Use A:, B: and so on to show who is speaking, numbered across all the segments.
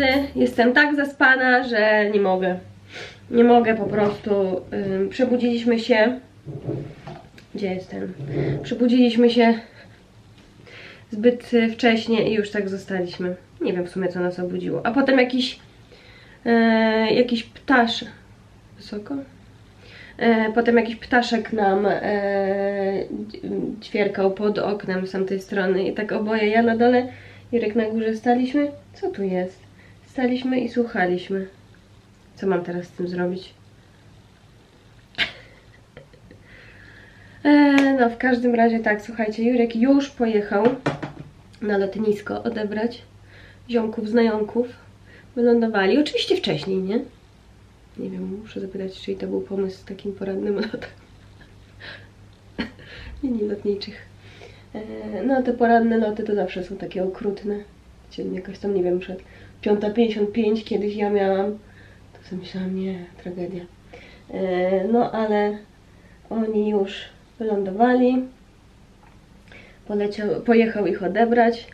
A: drodzy, jestem tak zaspana, że nie mogę. Nie mogę po prostu. Przebudziliśmy się. Gdzie jestem? Przebudziliśmy się zbyt y, wcześnie i już tak zostaliśmy. Nie wiem w sumie co nas obudziło. A potem jakiś e, jakiś ptasz. Wysoko? E, potem jakiś ptaszek nam e, ćwierkał pod oknem z tamtej strony i tak oboje, ja na dole, Jurek na górze staliśmy. Co tu jest? Staliśmy i słuchaliśmy. Co mam teraz z tym zrobić? E, no w każdym razie tak, słuchajcie, Jurek już pojechał na lotnisko odebrać ziomków, znajomków. Wylądowali, oczywiście wcześniej, nie? Nie wiem, muszę zapytać, czy to był pomysł z takim porannym lotem. Linii lotniczych. E, No, te poranne loty to zawsze są takie okrutne. Jakoś tam, nie wiem, przed 5.55 kiedyś ja miałam, to sobie myślałam, nie, tragedia. E, No, ale oni już wylądowali. Poleciał, pojechał ich odebrać.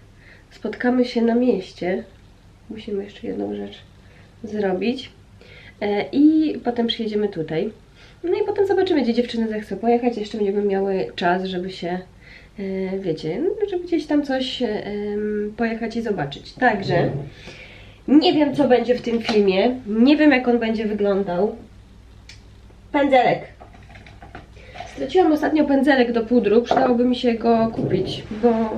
A: Spotkamy się na mieście. Musimy jeszcze jedną rzecz zrobić. E, I potem przyjedziemy tutaj. No i potem zobaczymy, gdzie dziewczyny zechcą pojechać. Jeszcze będziemy miały czas, żeby się, e, wiecie, no, żeby gdzieś tam coś pojechać i zobaczyć. Także nie wiem, co będzie w tym filmie. Nie wiem, jak on będzie wyglądał. Pędzelek. Straciłam ostatnio pędzelek do pudru. Przydałoby mi się go kupić, bo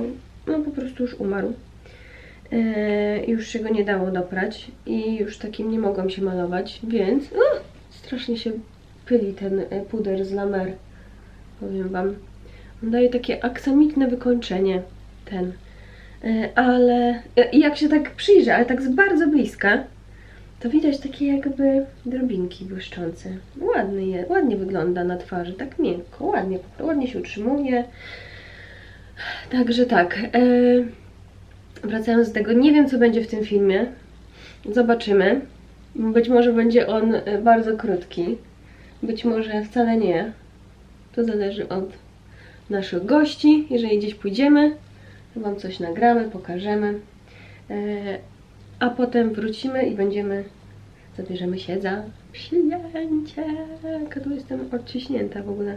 A: no, po prostu już umarł. E, już się go nie dało doprać i już takim nie mogłam się malować, więc o, strasznie się pyli ten e, puder z Lamer. Powiem Wam. On daje takie aksamitne wykończenie ten. E, ale e, jak się tak przyjrzę, ale tak z bardzo bliska, to widać takie jakby drobinki błyszczące. Ładny je, ładnie wygląda na twarzy, tak miękko, ładnie, ładnie się utrzymuje. Także tak. E, wracając do tego, nie wiem co będzie w tym filmie. Zobaczymy. Być może będzie on bardzo krótki. Być może wcale nie. To zależy od naszych gości. Jeżeli gdzieś pójdziemy, Wam coś nagramy, pokażemy. E, A potem wrócimy i będziemy, zabierzemy się za przyjęcie. Jaka jestem odciśnięta w ogóle.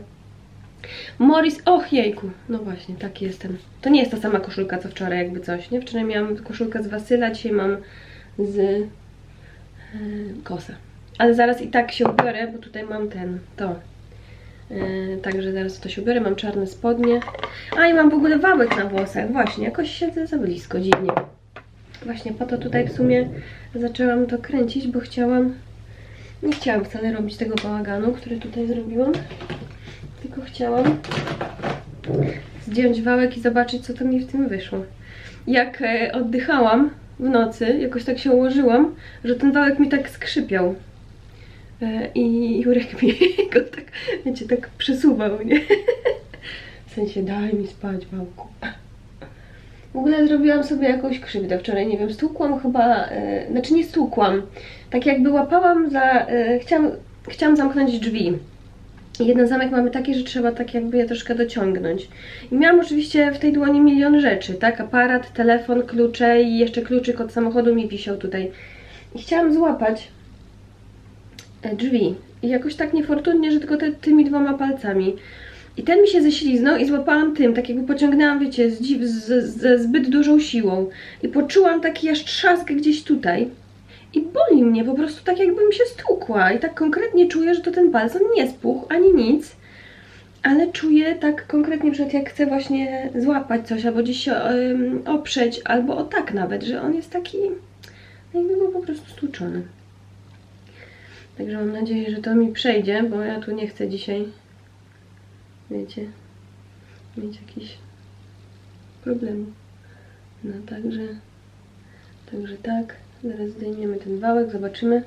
A: Morris, och jejku, no właśnie, tak jestem. To nie jest ta sama koszulka co wczoraj, jakby coś, nie? Wczoraj miałam koszulkę z Wasyla, dzisiaj mam z yy, Kosa. Ale zaraz i tak się ubiorę, bo tutaj mam ten, to. Yy, także zaraz to się ubiorę, mam czarne spodnie. A i mam w ogóle wałek na włosach, właśnie, jakoś siedzę za blisko, dziwnie. Właśnie po to tutaj w sumie zaczęłam to kręcić, bo chciałam, nie chciałam wcale robić tego bałaganu, który tutaj zrobiłam tylko chciałam zdjąć wałek i zobaczyć, co to mi w tym wyszło. Jak e, oddychałam w nocy, jakoś tak się ułożyłam, że ten wałek mi tak skrzypiał. E, I Jurek mi go tak, wiecie, tak przesuwał, nie? W sensie, daj mi spać, wałku. W ogóle zrobiłam sobie jakąś krzywdę wczoraj, nie wiem, stłukłam chyba, e, znaczy nie stłukłam, tak jakby łapałam za, e, chciałam, chciałam zamknąć drzwi. Jeden zamek mamy taki, że trzeba tak jakby je troszkę dociągnąć. I miałam oczywiście w tej dłoni milion rzeczy, tak? Aparat, telefon, klucze i jeszcze kluczyk od samochodu mi wisiał tutaj. I chciałam złapać drzwi. I jakoś tak niefortunnie, że tylko te, tymi dwoma palcami. I ten mi się ześliznął i złapałam tym, tak jakby pociągnęłam, wiecie, z, z, ze zbyt dużą siłą. I poczułam taki aż trzask gdzieś tutaj. I boli mnie, po prostu tak jakbym się stukła. I tak konkretnie czuję, że to ten palec on nie spuchł, ani nic. Ale czuję tak konkretnie, że jak chcę właśnie złapać coś, albo gdzieś się oprzeć, albo o tak nawet, że on jest taki, no jakby był po prostu stłuczony. Także mam nadzieję, że to mi przejdzie, bo ja tu nie chcę dzisiaj, wiecie, mieć jakiś problem. No także, także tak. Zaraz zdejmiemy ten wałek, zobaczymy.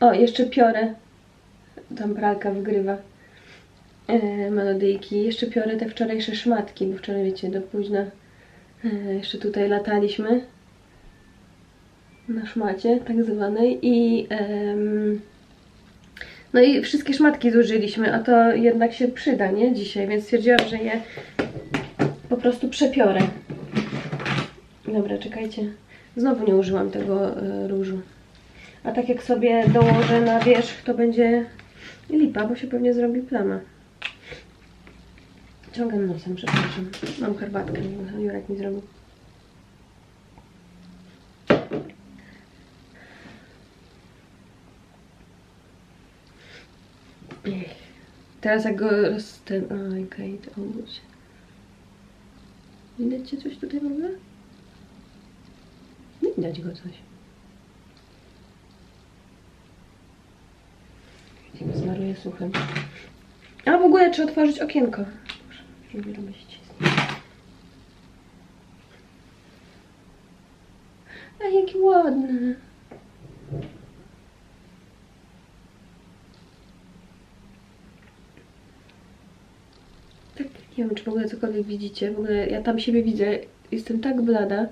A: O, jeszcze piorę. Tam pralka wgrywa e, melodyjki. Jeszcze piorę te wczorajsze szmatki, bo wczoraj, wiecie, do późna e, jeszcze tutaj lataliśmy na szmacie tak zwanej i em, no i wszystkie szmatki zużyliśmy, a to jednak się przyda, nie? Dzisiaj, więc stwierdziłam, że je po prostu przepiorę. Dobra, czekajcie. Znowu nie użyłam tego e, różu. A tak jak sobie dołożę na wierzch, to będzie lipa, bo się pewnie zrobi plama. Ciągam nosem, przepraszam. Mam herbatkę, Jurek mi zrobił. Ech. Teraz jak go roz... ten... Okej, to obudź. Widać cię coś tutaj w ogóle? Nie widać go coś. Zmaruję suchem. A w ogóle trzeba otworzyć okienko. Lubię robić cisnąć. A jaki ładny. Tak, nie wiem, czy w ogóle cokolwiek widzicie. W ogóle ja tam siebie widzę. Jestem tak blada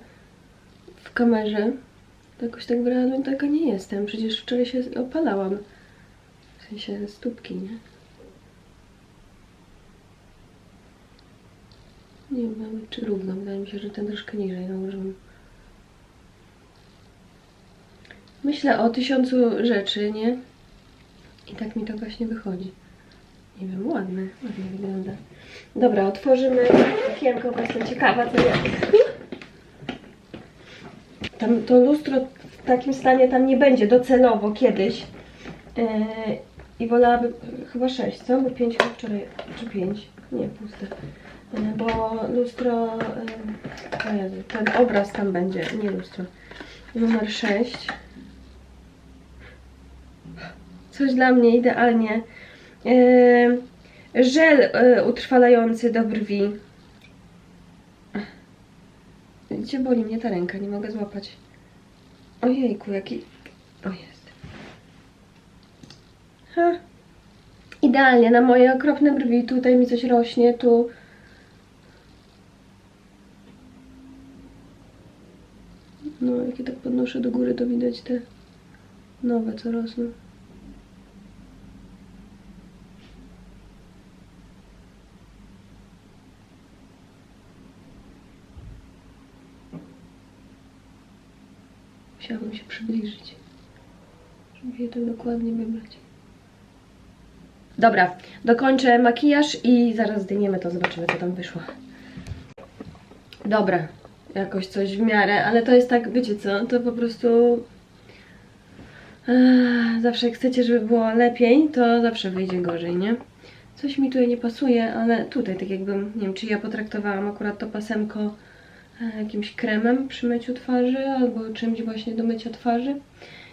A: w kamerze. Jakoś tak realu taka nie jestem. Przecież wczoraj się opalałam. W sensie stópki, nie? Nie wiem czy równo. Wydaje mi się, że ten troszkę niżej nałożyłam. Myślę o tysiącu rzeczy, nie? I tak mi to właśnie wychodzi. Nie wiem, ładne, ładnie wygląda. Dobra, otworzymy okienko, bo jestem ciekawa, co jest. Tam to lustro w takim stanie tam nie będzie docelowo kiedyś. Yy, I wolałabym chyba 6, co? Bo 5 chyba wczoraj, czy 5? Nie, puste. Yy, bo lustro, yy, o Jezu, ten obraz tam będzie, nie lustro. Numer 6. Coś dla mnie idealnie. Yy, żel yy, utrwalający do brwi. Gdzie boli mnie ta ręka? Nie mogę złapać. Ojejku, jaki... O, jest. Ha. Idealnie na moje okropne brwi. Tutaj mi coś rośnie, tu... No, jak ja tak podnoszę do góry, to widać te nowe, co rosną. Musiałabym się przybliżyć, żeby je tak dokładnie wybrać. Dobra, dokończę makijaż i zaraz zdejmiemy to, zobaczymy co tam wyszło. Dobra, jakoś coś w miarę, ale to jest tak, wiecie co, to po prostu... Ech, zawsze jak chcecie, żeby było lepiej, to zawsze wyjdzie gorzej, nie? Coś mi tutaj nie pasuje, ale tutaj tak jakbym, nie wiem, czy ja potraktowałam akurat to pasemko e, jakimś kremem przy myciu twarzy albo czymś właśnie do mycia twarzy.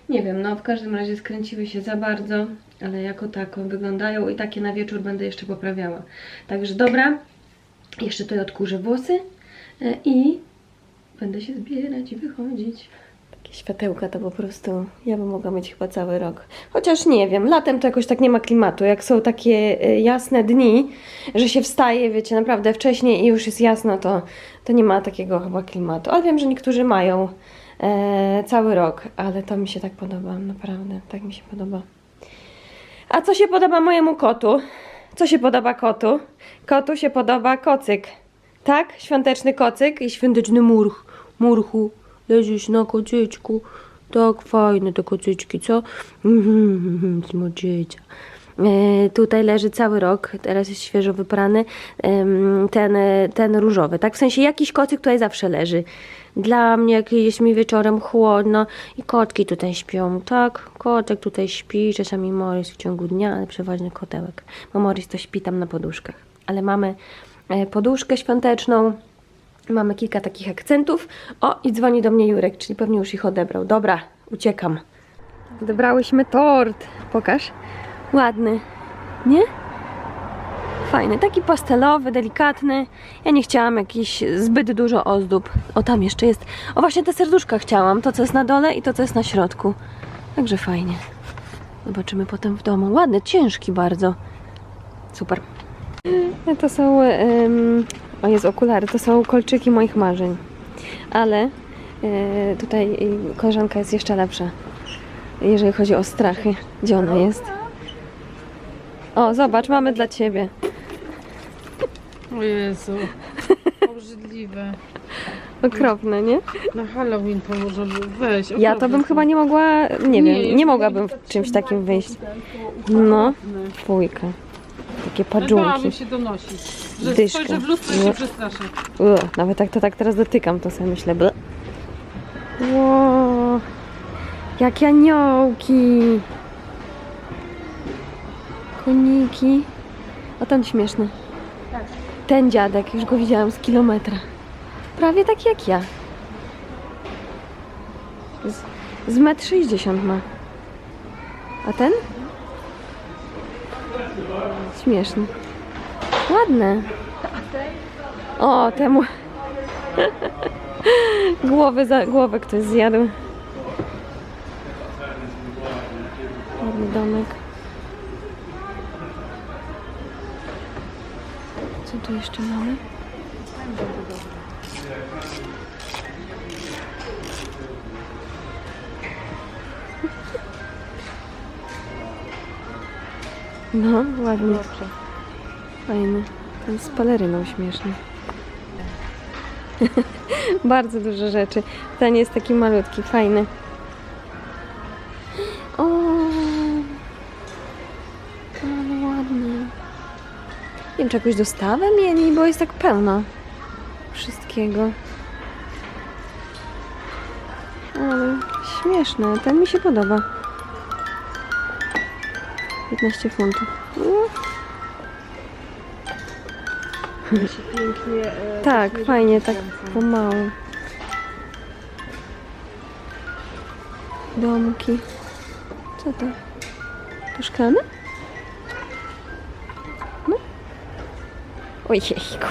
A: Nie wiem, no w każdym razie skręciły się za bardzo, ale jako tako wyglądają i takie na wieczór będę jeszcze poprawiała. Także dobra, jeszcze tutaj odkurzę włosy e, i będę się zbierać i wychodzić. Światełka to po prostu ja bym mogła mieć chyba cały rok. Chociaż nie wiem, latem to jakoś tak nie ma klimatu. Jak są takie e, jasne dni, że się wstaje, wiecie, naprawdę wcześniej i już jest jasno, to, to nie ma takiego chyba klimatu. Ale wiem, że niektórzy mają e, cały rok, ale to mi się tak podoba, naprawdę, tak mi się podoba. A co się podoba mojemu kotu? Co się podoba kotu? Kotu się podoba kocyk. Tak? Świąteczny kocyk i świąteczny murch. Murchu, leżysz na kocyczku. Tak fajne te kocyczki, co? Smoczycia. E, tutaj leży cały rok, teraz jest świeżo wyprany, ten, ten różowy, tak? W sensie jakiś kocyk tutaj zawsze leży. Dla mnie, jak jest mi wieczorem chłodno i kotki tutaj śpią, tak? Kotek tutaj śpi, czasami Morris w ciągu dnia, ale przeważnie kotełek, bo Morris to śpi tam na poduszkach. Ale mamy e, poduszkę świąteczną, mamy kilka takich akcentów. O, i dzwoni do mnie Jurek, czyli pewnie już ich odebrał. Dobra, uciekam. Odebrałyśmy tort. Pokaż. Ładny, nie? Fajny, taki pastelowy, delikatny. Ja nie chciałam jakiś zbyt dużo ozdób. O, tam jeszcze jest. O, właśnie te serduszka chciałam. To, co jest na dole i to, co jest na środku. Także fajnie. Zobaczymy potem w domu. Ładny, ciężki bardzo. Super. To są, em, o jest okulary, to są kolczyki moich marzeń. Ale e, tutaj koleżanka jest jeszcze lepsza, jeżeli chodzi o strachy. Gdzie ona jest? O, zobacz, mamy dla ciebie.
B: O Jezu, obrzydliwe.
A: Okropne, nie?
B: Na Halloween to może by weź.
A: Ja to bym chyba nie mogła, nie wiem, nie, mogłabym w czymś takim wyjść. No, fujka. Takie padżurki.
B: się donosić. Że
A: Dyszka.
B: spojrzę w lustro i się przestraszę.
A: Nawet jak to tak teraz dotykam, to sobie myślę, ble. Ło, jakie aniołki. Koniki. A ten śmieszny. Ten dziadek, już go widziałam z kilometra. Prawie taki jak ja. Z, z metr 60 ma. A ten? Śmieszny. Ładne. O, temu. Głowę, za, głowę ktoś zjadł. Ładny domek. Co tu jeszcze mamy? No, ładnie. Fajny. Ten z peleryną śmieszny. Bardzo dużo rzeczy. Ten jest taki malutki, fajny. O, ale ładny. Nie wiem, czy jakąś dostawę mieli, bo jest tak pełno wszystkiego. Ale śmieszne. Ten mi się podoba. 15 funtów.
B: Pięknie. e,
A: tak, fajnie, tak pomału. Domki. Co to? To szklane? No. Ojejku.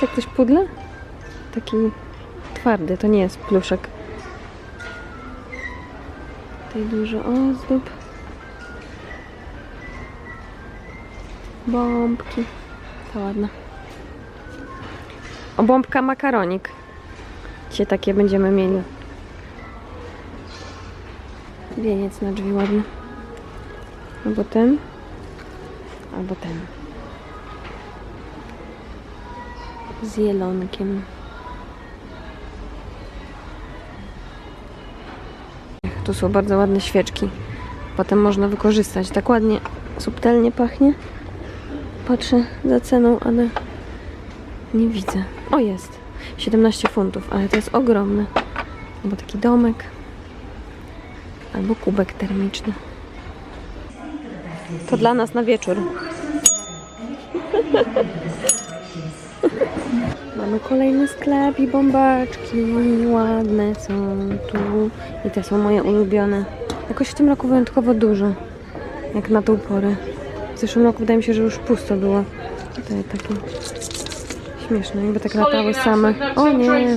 A: Co, ktoś pudla? Taki twardy, to nie jest pluszek. Tutaj dużo ozdób. Bombki. To ładna. O, bombka makaronik. Dzisiaj takie będziemy mieli. Wieniec na drzwi ładny. Albo ten. Albo ten. Z jelonkiem. Tu są bardzo ładne świeczki. Potem można wykorzystać. Tak ładnie, subtelnie pachnie. Patrzę za ceną, ale nie widzę. O, jest. 17 funtów, ale to jest ogromne. Albo taki domek. Albo kubek termiczny. To dla nas na wieczór. Mamy kolejny sklep i bombaczki. Ładne są tu. I te są moje ulubione. Jakoś w tym roku wyjątkowo dużo. Jak na tą porę. W zeszłym roku wydaje mi się, że już pusto było. Tutaj takie śmieszne, jakby tak latały same. O nie,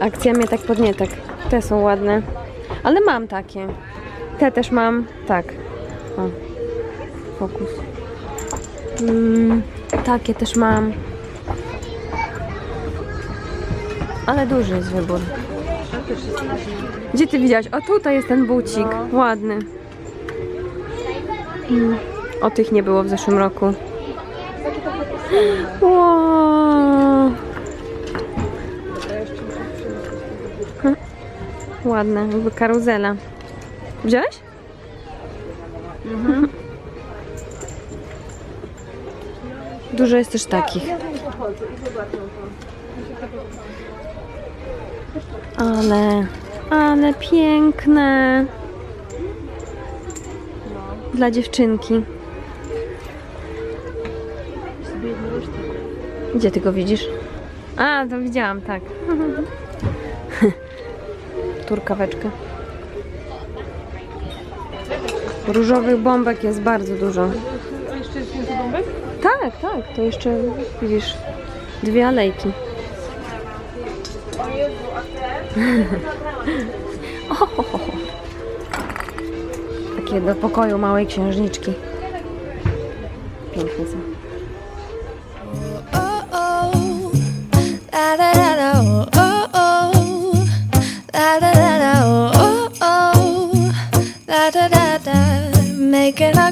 A: akcja mnie tak podnietek. Te są ładne. Ale mam takie. Te też mam. Tak. O. Fokus. Mm, takie też mam. Ale duży jest wybór. Gdzie ty widziałaś? O tutaj jest ten bucik. Ładny. Mm. O tych nie było w zeszłym roku. Wow. Ładne, jakby karuzela. Wziąłeś? Dużo jest też takich. Ale, ale piękne. Dla dziewczynki. Gdzie ty go widzisz? A, to widziałam, tak. Turkaweczkę. Różowych bombek jest bardzo dużo.
B: A jeszcze jest więcej bombek?
A: Tak, tak, to jeszcze widzisz dwie alejki. O, ho, ho, ho. Takie do pokoju małej księżniczki. Piękne są.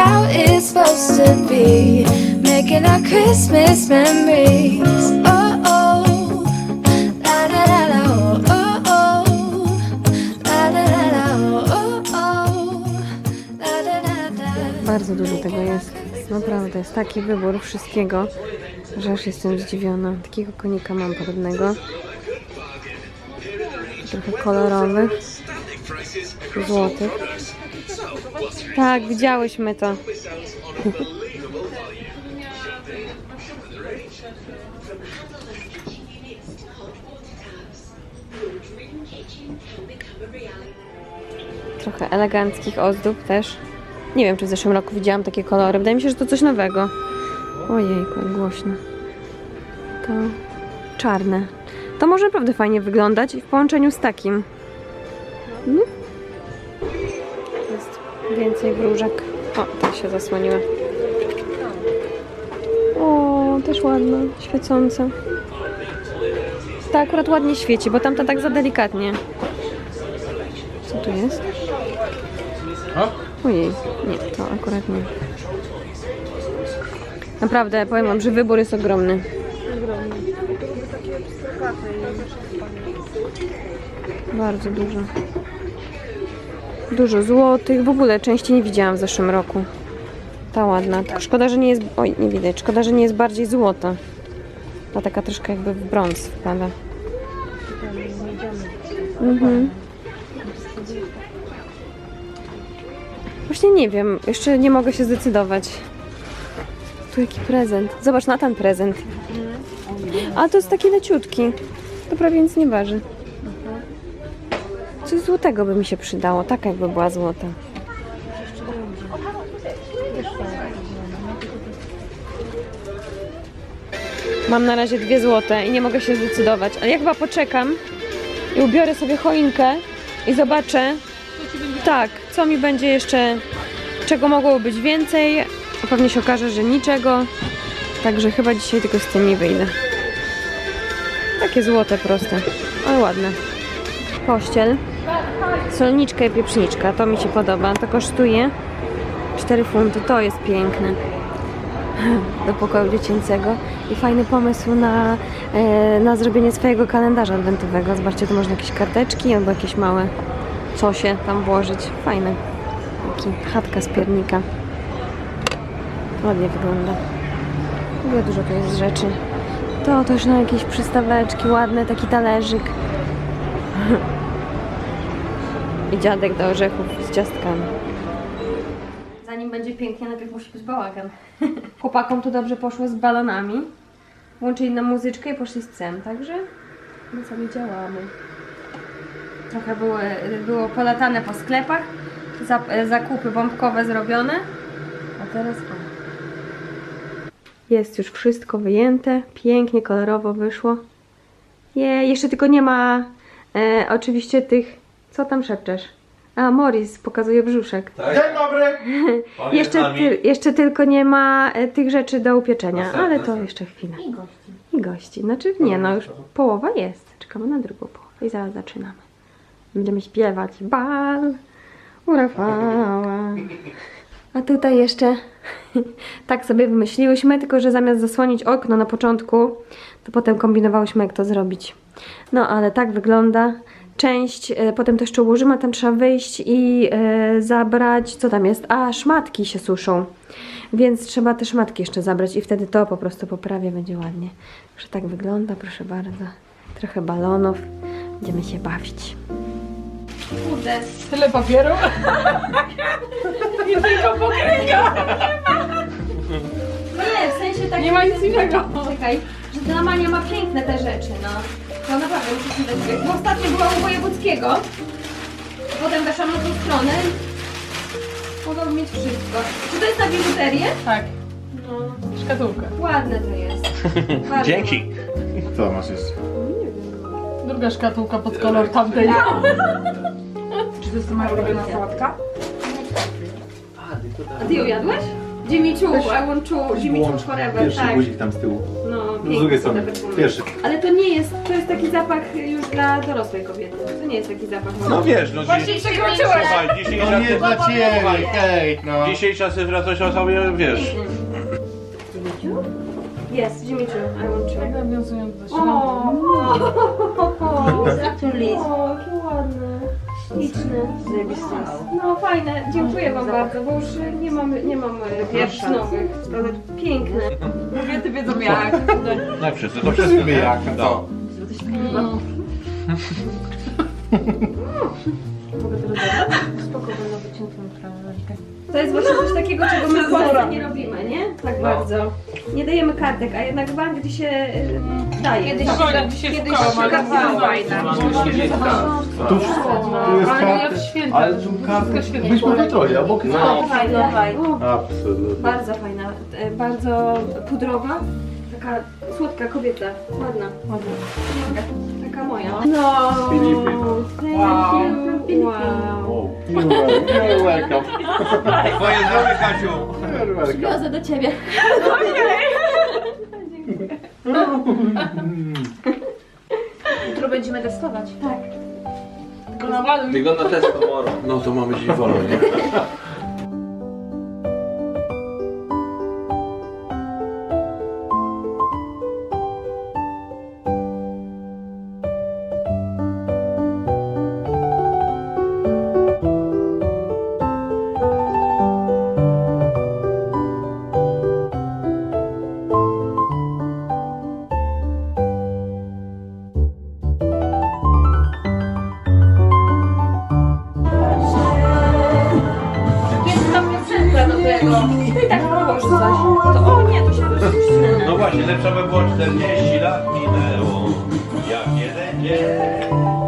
C: How it's supposed to be? Making our Christmas memories. Oh, oh. La da da da oh oh oh La oh oh La
A: Bardzo dużo tego jest. Naprawdę, jest taki wybór wszystkiego, że aż jestem zdziwiona. Takiego konika mam podobnego. Trochę kolorowych. Złotych. Tak, widziałyśmy to. Trochę eleganckich ozdób też. Nie wiem, czy w zeszłym roku widziałam takie kolory. Wydaje mi się, że to coś nowego. Ojejku, jak głośno. To czarne. To może naprawdę fajnie wyglądać w połączeniu z takim. No. Więcej wróżek. O, ta się zasłoniła. O, też ładna, świecąca. Ta akurat ładnie świeci, bo tamta tak za delikatnie. Co tu jest? Ojej, nie, to akurat nie. Naprawdę, powiem wam, że wybór jest ogromny. Bardzo dużo. Dużo złotych. W ogóle części nie widziałam w zeszłym roku. Ta ładna. Tylko szkoda, że nie jest. Oj, nie widać. Szkoda, że nie jest bardziej złota. Ta taka troszkę jakby w brąz wpada. Mhm. Właśnie nie wiem, jeszcze nie mogę się zdecydować. Tu jaki prezent. Zobacz na ten prezent. A to jest taki leciutki. To prawie nic nie waży. Coś złotego by mi się przydało, taka jakby była złota. Mam na razie dwie złote i nie mogę się zdecydować, ale ja chyba poczekam i ubiorę sobie choinkę i zobaczę, tak, co mi będzie jeszcze, czego mogło być więcej. Pewnie się okaże, że niczego. Także chyba dzisiaj tylko z tymi wyjdę. Takie złote, proste, ale ładne. Pościel. Solniczka i pieczniczka, to mi się podoba. To kosztuje 4 funty, to jest piękne. Do pokoju dziecięcego. I fajny pomysł na, e, na zrobienie swojego kalendarza adwentowego. Zobaczcie, tu można jakieś karteczki albo jakieś małe co się tam włożyć. Fajne. Taki chatka z piernika. Ładnie wygląda. W ogóle dużo to jest rzeczy. To też na jakieś przystaweczki, ładne, taki talerzyk. I dziadek do orzechów z ciastkami. Zanim będzie pięknie, najpierw musi być bałagan. Chłopakom to dobrze poszło z balonami. Włączyli na muzyczkę i poszli z cem, także my sobie działamy. Trochę było, było polatane po sklepach, zakupy bombkowe zrobione, a teraz o. Jest już wszystko wyjęte, pięknie, kolorowo wyszło. Je, jeszcze tylko nie ma e, oczywiście tych, co tam szepczesz? A, Morris pokazuje brzuszek.
D: Tak? Dzień dobry!
A: Jeszcze, ty, jeszcze tylko nie ma e, tych rzeczy do upieczenia,
D: Następne
A: ale to
D: są.
A: jeszcze chwilę. I gości. I gości. Znaczy nie, no już połowa jest. Czekamy na drugą połowę i zaraz zaczynamy. Będziemy śpiewać bal u Rafała. A tutaj jeszcze tak sobie wymyśliłyśmy, tylko że zamiast zasłonić okno na początku, to potem kombinowałyśmy jak to zrobić. No ale tak wygląda. Część, e, potem to jeszcze ułożymy, a tam trzeba wyjść i e, zabrać, co tam jest? A, szmatki się suszą. Więc trzeba te szmatki jeszcze zabrać i wtedy to po prostu poprawię, będzie ładnie. Także tak wygląda, proszę bardzo. Trochę balonów. Będziemy się bawić. Kurde.
B: Tyle papieru. I tylko pokrycia.
A: Nie, w sensie tak.
B: Nie ma nic innego.
A: Czekaj, że ta Mania ma piękne te rzeczy, no. To naprawdę muszę się dać Bo ostatnio była u Wojewódzkiego. Potem weszłam na tą stronę. Mogłabym mieć wszystko. Czy to jest na biżuterię?
B: Tak,
A: No.
B: szkatułka.
A: Ładne to jest. Bardzo
D: Dzięki.
E: Co masz jeszcze?
B: Druga szkatułka pod kolor tamtej.
F: Czy to jest moja ulubiona sałatka?
A: A ty ją jadłeś? Choo, I want Jimmy Choo forever,
E: Pierwszy
A: tak.
E: guzik tam z tyłu.
A: No,
E: No, z
A: piękne
E: drugiej strony. Pierwszy.
A: Ale to nie jest, to jest taki zapach już dla dorosłej kobiety. To nie jest taki zapach
D: No wiesz, no
B: Właśnie
D: dziś,
B: przekroczyłeś.
D: słuchaj, dzisiejsza,
E: To nie dla ciebie, hej, no.
D: dzisiejsza cyfra coś o sobie, wiesz.
A: Jimmy Choo? Yes, Jimmy Choo, I want.
B: Tak nawiązując do
A: O,
B: świąt.
A: o, jakie ładne, śliczne. No fajne, dziękuję wam bardzo, bo już nie mam, nie mam pierwszych nowych, ale piękne.
F: Kobiety wiedzą jak.
D: No wszyscy to
E: No
D: wszyscy, nie?
E: jak, no
D: No.
E: co?
A: Mogę to rozebrać? Spoko, będę wyciągnąć trawę. To jest właśnie coś takiego, czego my w Polsce nie robimy, nie? Tak bardzo. Nie dajemy kartek, a jednak w Anglii się y, daje.
F: Kiedyś
A: Zawsze.
B: Szkoda, dzisiaj
A: Kiedyś
B: szukałam, ale
A: szukałam.
B: to
F: fajna.
E: Tu wszystko. Tu jest
B: Ale ja
E: karty.
B: święta.
E: Ale tu karty. Byśmy we troje, obok jest
A: O, fajna, fajna.
E: Absolutnie.
A: Bardzo fajna, e, bardzo pudrowa, taka słodka kobieta, ładna, ładna. Taka moja. No, thank you. Wow.
E: Wow. You're wel- you're welcome.
D: Twoje zdrowie, Kasiu.
E: You're welcome.
A: Wiozę do ciebie.
F: Jutro będziemy testować.
B: Tylko na.
D: Wygląda test tomorrow. No to mamy dziś nie?
A: Rozpuści.
D: No właśnie, lepsze by było 40 lat minęło. Jak jeden dzień